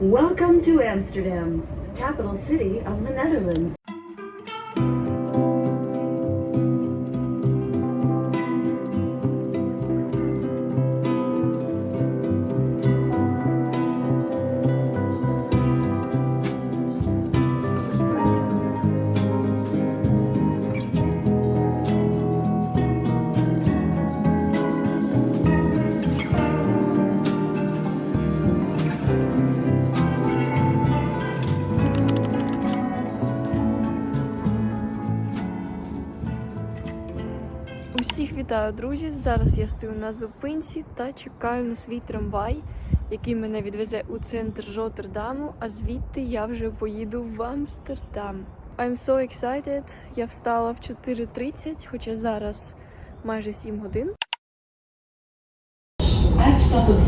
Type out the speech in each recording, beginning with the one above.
Welcome to Amsterdam, the capital city of the Netherlands. Усіх вітаю, друзі! Зараз я стою на зупинці та чекаю на свій трамвай, який мене відвезе у центр Роттердаму, а звідти я вже поїду в Амстердам. I'm so excited! Я встала в 4.30, хоча зараз майже 7 годин. Uitstappen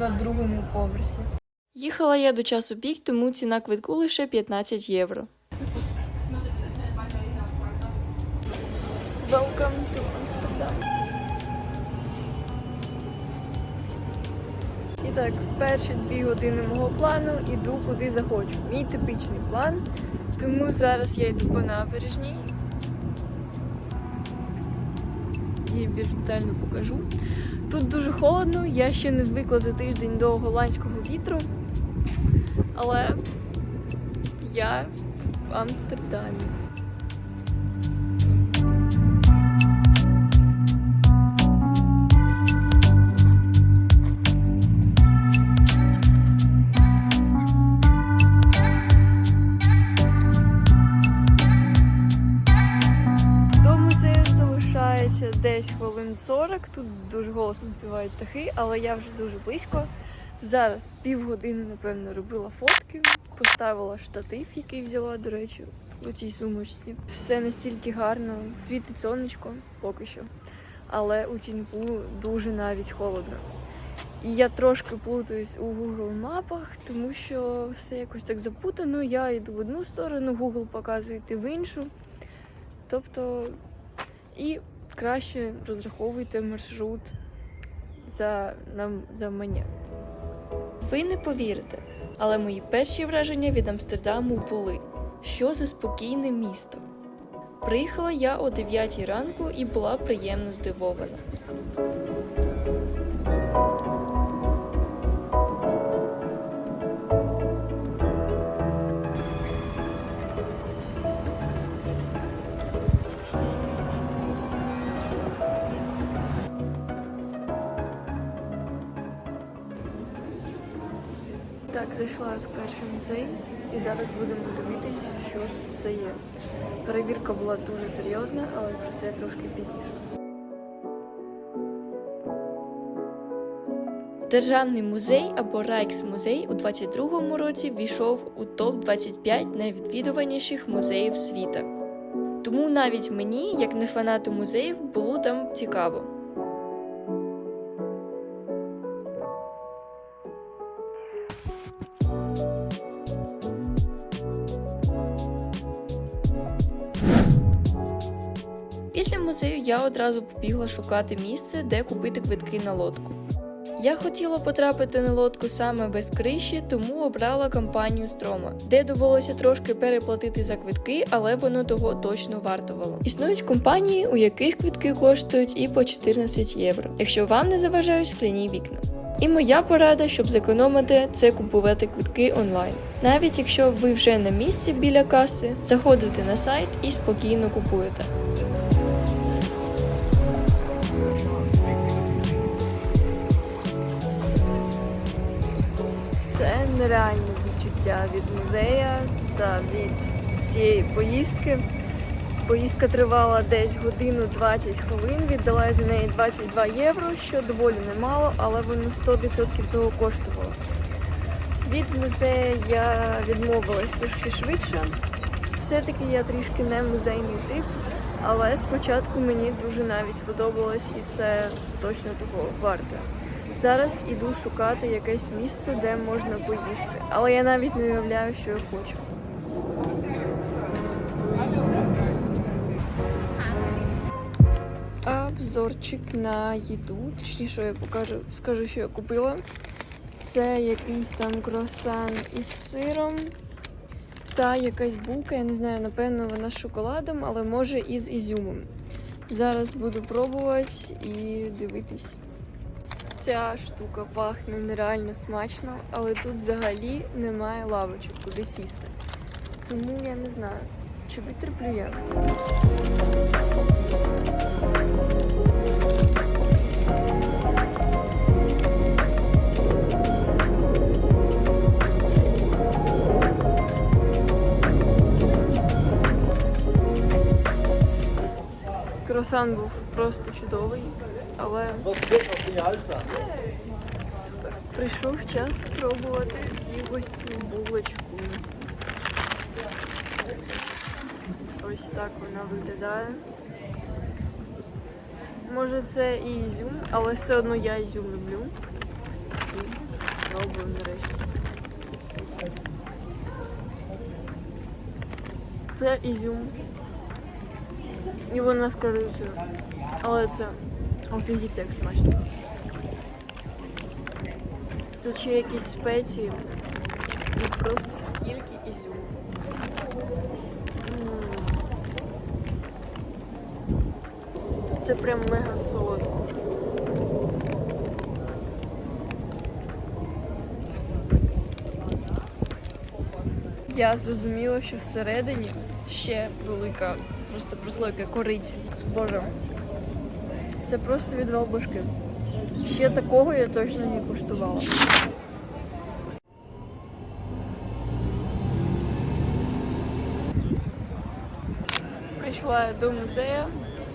на другому поверсі. Їхала я до часу пік, тому ціна квитку лише 15 євро. Welcome to Amsterdam. І так, перші дві години мого плану іду куди захочу. Мій типічний план. Тому зараз я йду по набережній. І більш детально покажу. Тут дуже холодно, я ще не звикла за тиждень до голландського вітру. Але я в Амстердамі. 40. Тут дуже голосно співають птахи, але я вже дуже близько. Зараз півгодини, напевно, робила фотки, поставила штатив, який взяла, до речі, у цій сумочці. Все настільки гарно, світить сонечко поки що. Але у тіньку дуже навіть холодно. І я трошки плутаюсь у Google мапах, тому що все якось так запутано. Я йду в одну сторону, Google показує йти в іншу. Тобто і краще розраховуйте маршрут за, нам, за мене. Ви не повірите, але мої перші враження від Амстердаму були, що за спокійне місто. Приїхала я о 9 ранку і була приємно здивована. Так, зайшла в перший музей і зараз будемо дивитись, що це є. Перевірка була дуже серйозна, але про це трошки пізніше. Державний музей або Райксмузей у 22-му році війшов у топ-25 найвідвідуваніших музеїв світа. Тому навіть мені, як не фанату музеїв, було там цікаво. Музею я одразу побігла шукати місце, де купити квитки на лодку. Я хотіла потрапити на лодку саме без криші, тому обрала компанію Строма, де довелося трошки переплатити за квитки, але воно того точно вартувало. Існують компанії, у яких квитки коштують і по 14 євро, якщо вам не заважають скляні вікна. І моя порада, щоб зекономити, це купувати квитки онлайн. Навіть якщо ви вже на місці біля каси, заходите на сайт і спокійно купуєте. Це нереальне відчуття від музея та від цієї поїздки. Поїздка тривала десь годину 20 хвилин. Віддала за неї 22 євро, що доволі немало, але воно 100% того коштувало. Від музею я відмовилась трішки швидше. Все-таки я трішки не музейний тип, але спочатку мені дуже навіть сподобалось і це точно того варте. Зараз іду шукати якесь місце, де можна поїсти, але я навіть не уявляю, що я хочу. Обзорчик на їду. Точніше, я покажу, скажу, що я купила. Це якийсь там круасан із сиром та якась булка, я не знаю, напевно, вона з шоколадом, але може і з ізюмом. Зараз буду пробувати і дивитись. Ця штука пахне нереально смачно, але тут взагалі немає лавочок, куди сісти. Тому я не знаю, чи витерплю я. Круасан був просто чудовий, але Супер. Прийшов час спробувати і ось цю булочку. Ось так вона виглядає. Може це і ізюм, але все одно я ізюм люблю. І пробую нарешті. Це ізюм. І вона з. Але це офігіть як смачно. Тут ще якісь спеції. Ну просто скільки ізюму. М. Це прям мега солодко. Я зрозуміла, що всередині ще велика просто прослойка кориці. Боже. Це просто відвал башки. Ще такого я точно не куштувала. Прийшла я до музею,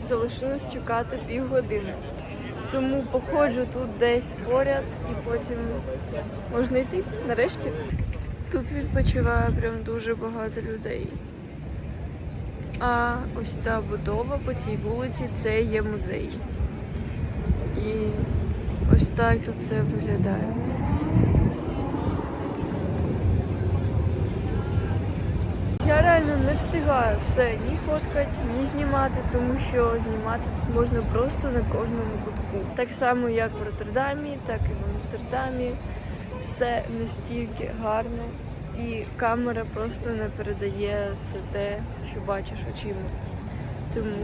залишилось чекати півгодини. Тому походжу тут десь поряд і потім можна йти нарешті. Тут відпочиває прям дуже багато людей. А ось та будова по цій вулиці це є музей. І ось так тут все виглядає. Я реально не встигаю все ні фоткати, ні знімати, тому що знімати тут можна просто на кожному кутку. Так само, як в Роттердамі, так і в Амстердамі. Все настільки гарно, і камера просто не передає це те, що бачиш очима. Тому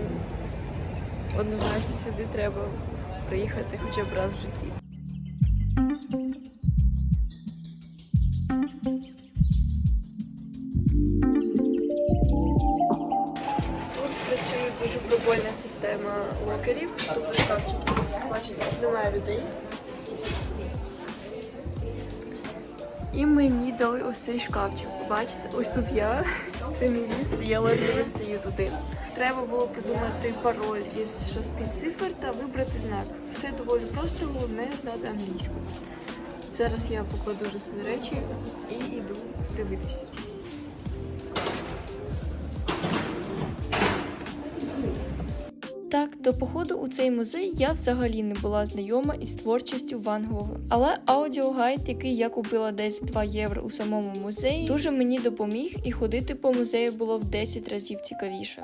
однозначно сюди треба приїхати хоча б раз в житті. Тут працює дуже прикольна система локерів, тобто шкафчиків. Бачите, немає людей. І мені дали ось цей шкафчик. Бачите, ось тут я, це мій ліст, я ледве стою туди. Треба було придумати пароль із шести цифр та вибрати знак. Все доволі просто, головне знати англійську. Зараз я покладу вже свої речі і йду дивитися. Так, до походу у цей музей я взагалі не була знайома із творчістю Ван Гога. Але аудіогайд, який я купила десь 2 євро у самому музеї, дуже мені допоміг, і ходити по музею було в 10 разів цікавіше.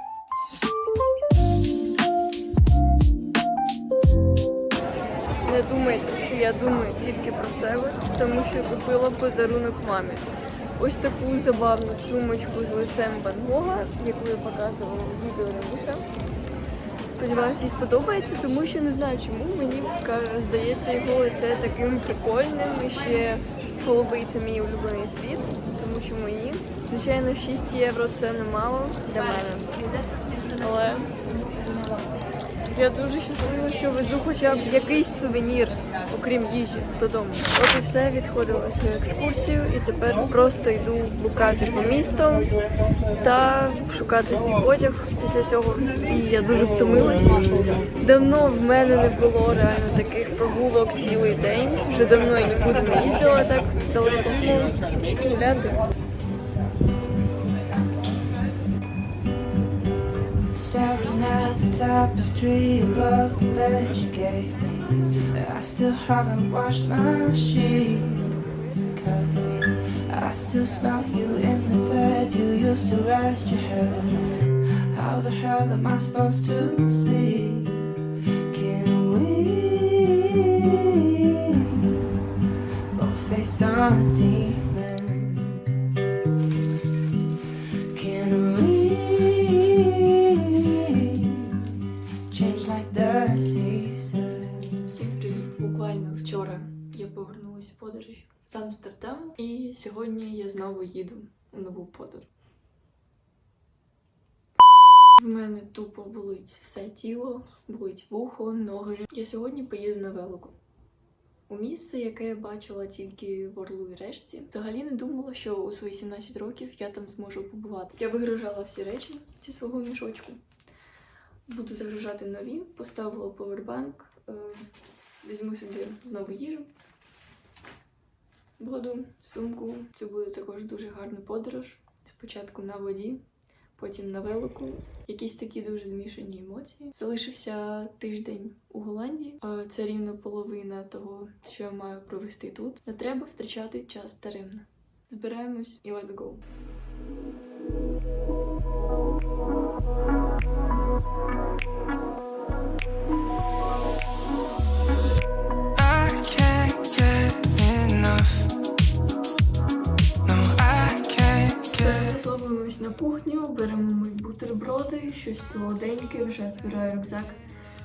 Не думайте, що я думаю тільки про себе, тому що купила подарунок мамі. Ось таку забавну сумочку з лицем Ван Гога, яку я показувала в відео раніше. Сподіваюся, їй сподобається, тому що не знаю чому. Мені здається його лице таким прикольним. І ще голубий це мій улюблений цвіт, тому що мої. Звичайно, 6 євро це немало для мене. Але Я дуже щаслива, що везу хоча б якийсь сувенір, окрім їжі, додому. От і все відходила свою екскурсію, і тепер просто йду блукати по місту та шукати свій потяг після цього. І я дуже втомилась. Давно в мене не було реально таких прогулок цілий день. Вже давно я нікуди не їздила так далеко. Гуляти. At the tapestry above the bed you gave me. I still haven't washed my sheets. Cause I still smell you in the bed you used to rest your head. How the hell am I supposed to see? Can we both face our demons? Їду у нову подорож. В мене тупо болить все тіло, болить вухо, ноги. Я сьогодні поїду на велику. У місце, яке я бачила тільки в Орлу і решті, взагалі не думала, що у свої 17 років я там зможу побувати. Я вигружала всі речі зі свого мішочку. Буду загружати нові, поставила повербанк, е, візьму сюди знову їжу, воду, сумку. Це буде також дуже гарна подорож. Спочатку на воді, потім на велику. Якісь такі дуже змішані емоції. Залишився тиждень у Голландії. Це рівно половина того, що я маю провести тут. Не треба втрачати час даремно. Збираємось і let's go! Щось солоденьке, вже збираю рюкзак.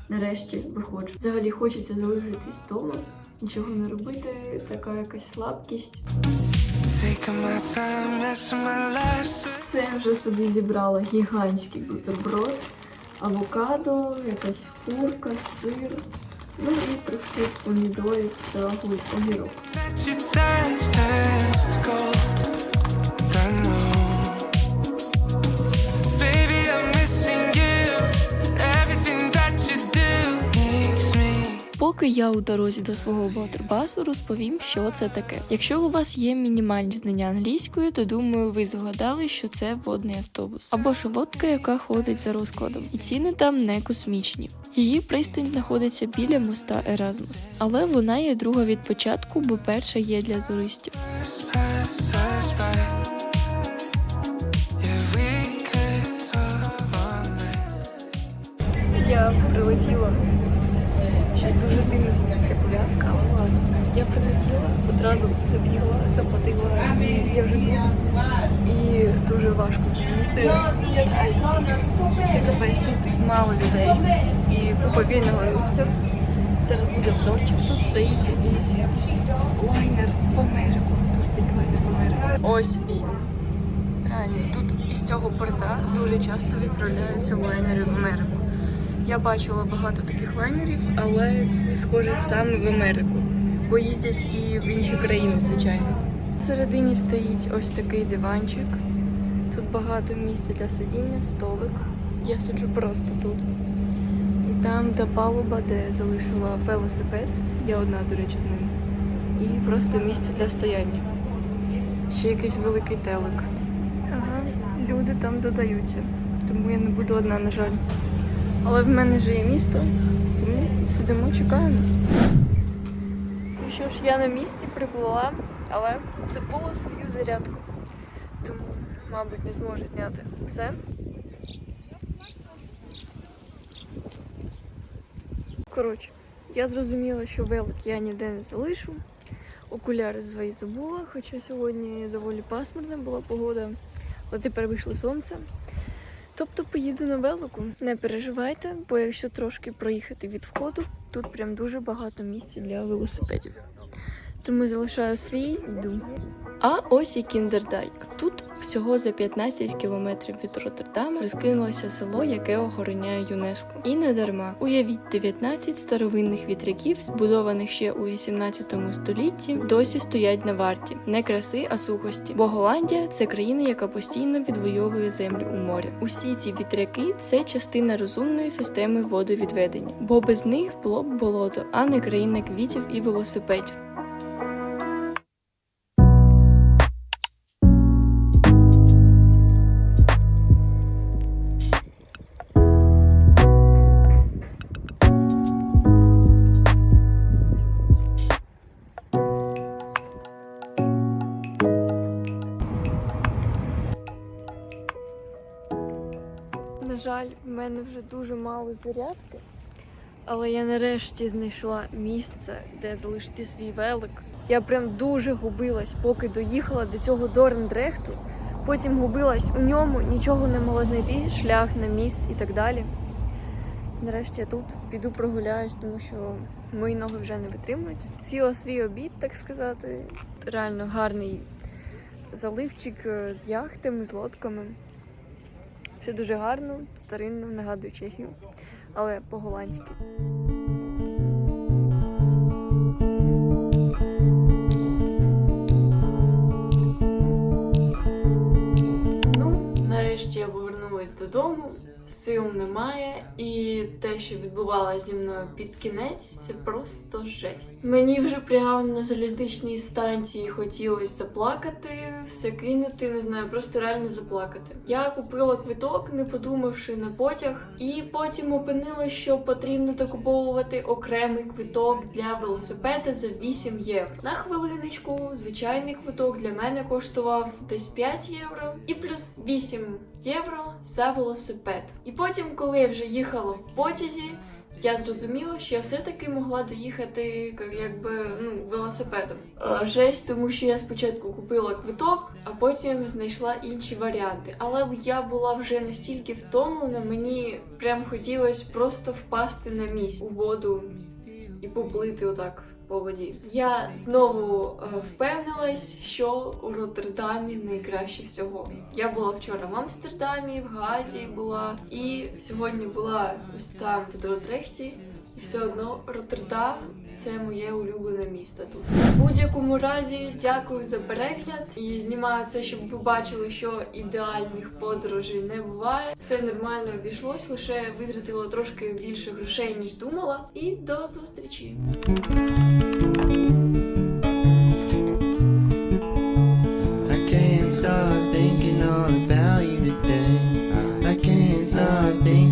Нарешті виходжу. Взагалі хочеться залишитись вдома, нічого не робити, така якась слабкість. Це я вже собі зібрала гігантський бутерброд, авокадо, якась курка, сир, ну і трошки помідорів та огірок. Поки я у дорозі до свого вотербасу розповім, що це таке. Якщо у вас є мінімальні знання англійської, то думаю, ви згадали, що це водний автобус або ж лодка, яка ходить за розкладом, і ціни там не космічні. Її пристань знаходиться біля моста Еразмус, але вона є друга від початку, бо перша є для туристів. Pass us Звучить ця пов'язка, але ладно. Я прилетіла, одразу забігла, заплатила, і я вже тут. І дуже важко змінити. Це капець, тут мало людей і купа вільного місця. Зараз буде обзорчик. Тут стоїть якийсь лайнер в Америку. Тут лайнер в Америку. Ось він. Реально, тут із цього порта дуже часто відправляються лайнери в Америку. Я бачила багато таких лайнерів, але це схоже саме в Америку, бо їздять і в інші країни, звичайно. Всередині стоїть ось такий диванчик. Тут багато місця для сидіння, столик. Я сиджу просто тут. І там та палуба, де залишила велосипед. Я одна, до речі, з ним. І просто місце для стояння. Ще якийсь великий телек. Ага, люди там додаються, тому я не буду одна, на жаль. Але в мене же є місто, тому сидимо, чекаємо. Ну що ж, я на місці приплила, але це було свою зарядку. Тому, мабуть, не зможу зняти все. Коротше, я зрозуміла, що велик я ніде не залишу. Окуляри свої забула, хоча сьогодні доволі пасмурна була погода, але тепер вийшло сонце. Тобто поїду на велику. Не переживайте, бо якщо трошки проїхати від входу, тут прям дуже багато місця для велосипедів. Тому залишаю свій йду. А ось і кіндердайк. Тут Всього за 15 кілометрів від Роттердама розкинулося село, яке охороняє ЮНЕСКО. І не дарма. Уявіть 19 старовинних вітряків, збудованих ще у 18 столітті, досі стоять на варті. Не краси, а сухості. Бо Голландія це країна, яка постійно відвоює землю у морі. Усі ці вітряки це частина розумної системи водовідведення, бо без них було б болото, а не країна квітів і велосипедів. Дуже мало зарядки, але я нарешті знайшла місце, де залишити свій велик. Я прям дуже губилась, поки доїхала до цього Дорндрехту. Потім губилась у ньому, нічого не могла знайти, шлях на міст і так далі. Нарешті я тут піду прогуляюсь, тому що мої ноги вже не витримують. Сіла свій обід, так сказати. Реально гарний заливчик е, з яхтами, з лодками. Все дуже гарно, старинно, нагадує Чехію, але по-голландськи. Ну, нарешті я повернулась додому, сил немає, і те, що відбувалося зі мною під кінець, це просто жесть. Мені вже прямо на залізничній станції хотілося заплакати, все кинути, не знаю, просто реально заплакати. Я купила квиток, не подумавши на потяг, і потім опинилось, що потрібно докуповувати окремий квиток для велосипеда за 8 євро. На хвилиночку, звичайний квиток для мене коштував десь 5 євро і плюс 8 євро за велосипед. І потім, коли я вже їхала в потязі. Я зрозуміла, що я все-таки могла доїхати якби ну велосипедом. Е, Жесть, тому що я спочатку купила квиток, а потім знайшла інші варіанти. Але я була вже настільки втомлена, мені прям хотілося просто впасти на місць у воду і поплити отак по воді. Я знову е, впевнилась, що у Роттердамі найкраще всього. Я була вчора в Амстердамі, в Газі була, і сьогодні була ось там в Дотрехті. І все одно Роттердам це моє улюблене місто тут. В будь-якому разі дякую за перегляд і знімаю це, щоб ви бачили, що ідеальних подорожей не буває. Все нормально обійшлось, лише витратила трошки більше грошей ніж думала. І до зустрічі! Stop thinking all about you today. I can't stop thinking.